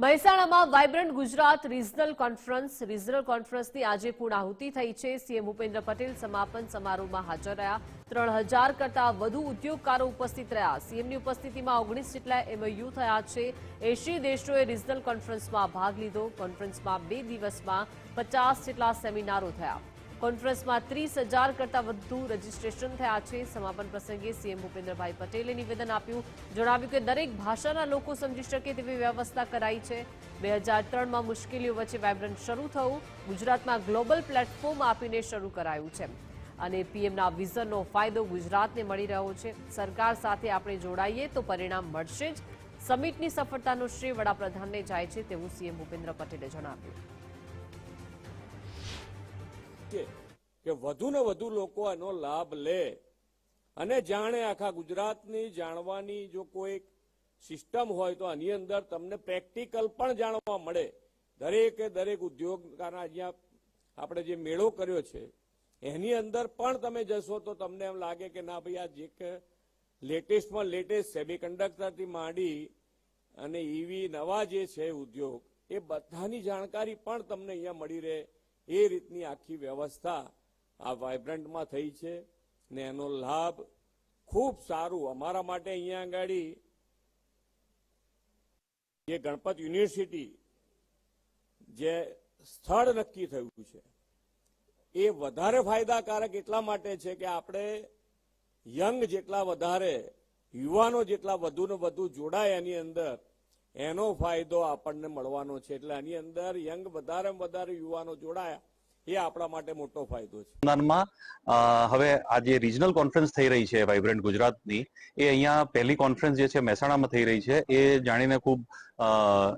મહેસાણામાં vibrant Gujarat regional conference, regional કોન્ફરન્સની આજે પૂર્ણાહુતિ થઈ છે. સીએમ ભૂપેન્દ્ર પટેલ સમાપન સમારોહમાં હાજર રહ્યા. ત્રણ હજાર કરતાં વધુ ઉદ્યોગકારો ઉપસ્થિત રહ્યા. સીએમની ઉપસ્થિતિમાં ઓગણીસ જેટલા એમઓયુ થયા છે. એશી દેશોએ રિજનલ કોન્ફરન્સમાં ભાગ લીધો. કોન્ફરન્સમાં બે દિવસમાં પચાસ જેટલા સેમિનારો થયા. કોન્ફરન્સમાં ત્રીસ હજાર કરતાં વધુ રજીસ્ટ્રેશન થયા છે. સમાપન પ્રસંગે સીએમ ભૂપેન્દ્રભાઈ પટેલે નિવેદન આપ્યું. જણાવ્યું કે દરેક ભાષાના લોકો સમજી શકે તેવી વ્યવસ્થા કરાઈ છે. બે હજાર ત્રણમાં મુશ્કેલીઓ વચ્ચે વાયબ્રન્ટ શરૂ થવું ગુજરાતમાં ગ્લોબલ પ્લેટફોર્મ આપીને શરૂ કરાયું છે. અને પીએમના વિઝનનો ફાયદો ગુજરાતને મળી રહ્યો છે. સરકાર સાથે આપણે જોડાઈએ તો પરિણામ મળશે જ. સમિટની સફળતાનો શ્રેય વડાપ્રધાનને જાય છે તેવું સીએમ ભૂપેન્દ્ર પટેલે જણાવ્યું. છે કે વધુ ને વધુ લોકો એનો લાભ લે. અને જાણે આખા ગુજરાતની જાણવાની જો કોઈ સિસ્ટમ હોય તો આની અંદર તમને પ્રેક્ટિકલ પણ જાણવા મળે. દરેકે દરેક ઉદ્યોગકારના અહીંયા આપણે જે મેળો કર્યો છે, એની અંદર પણ તમે જશો તો તમને એમ લાગે કે ના ભાઈ, આ જે કે લેટેસ્ટમાં લેટેસ્ટ સેમિકન્ડક્ટરથી માંડી અને ઈવી નવા જે છે ઉદ્યોગ, એ બધાની જાણકારી પણ તમને અહીંયા મળી રહે. એ રીતની આખી વ્યવસ્થા આ વાઇબ્રન્ટમાં થઈ છે ને એનો લાભ ખૂબ સારું અમારા માટે અહીંયા આગળ જે ગણપત યુનિવર્સિટી જે સ્થળ નક્કી થયું છે, એ વધારે ફાયદાકારક એટલા માટે છે કે આપણે યંગ જેટલા વધારે, યુવાનો જેટલા વધુ ને વધુ જોડાય એની અંદર એનો ફાયદો આપણને મળવાનો છે. એટલે આની અંદર યંગ વધારે વધારે યુવાનો જોડાયા, એ આપણા માટે મોટો ફાયદો છે. હવે આ જે રિજનલ કોન્ફરન્સ થઈ રહી છે વાઇબ્રન્ટ ગુજરાતની, એ અહીંયા પહેલી કોન્ફરન્સ જે છે મહેસાણામાં થઈ રહી છે. એ જાણીને ખૂબ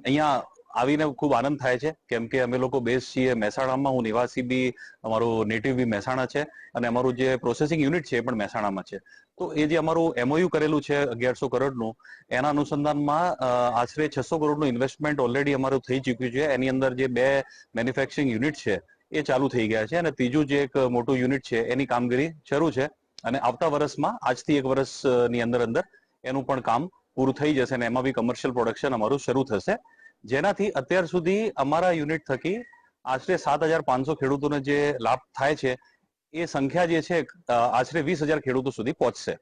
અહીંયા આવીને ખૂબ આનંદ થાય છે. કેમ કે અમે લોકો બેઝ છીએ મહેસાણામાં, હું નિવાસી બી, અમારું નેટિવ બી મહેસાણા છે અને અમારું જે પ્રોસેસિંગ યુનિટ છે એ પણ મહેસાણામાં છે. તો એ જે અમારું એમઓયુ કરેલું છે અગિયારસો કરોડનું, એના અનુસંધાનમાં આશરે છસો કરોડનું ઇન્વેસ્ટમેન્ટ ઓલરેડી અમારું થઈ ચૂક્યું છે. એની અંદર જે બે મેન્યુફેક્ચરિંગ યુનિટ છે એ ચાલુ થઈ ગયા છે અને ત્રીજું જે એક મોટું યુનિટ છે એની કામગીરી શરૂ છે અને આવતા વર્ષમાં આજથી એક વર્ષની અંદર અંદર એનું પણ કામ પૂરું થઈ જશે અને એમાં બી કમર્શિયલ પ્રોડક્શન અમારું શરૂ થશે. જેનાથી અત્યાર સુધી અમારા યુનિટ થકી આશરે સાત હજાર પાંચસો ખેડૂતોને જે લાભ થાય છે, એ સંખ્યા જે છે આશરે વીસ હજાર ખેડૂતો સુધી પહોંચશે.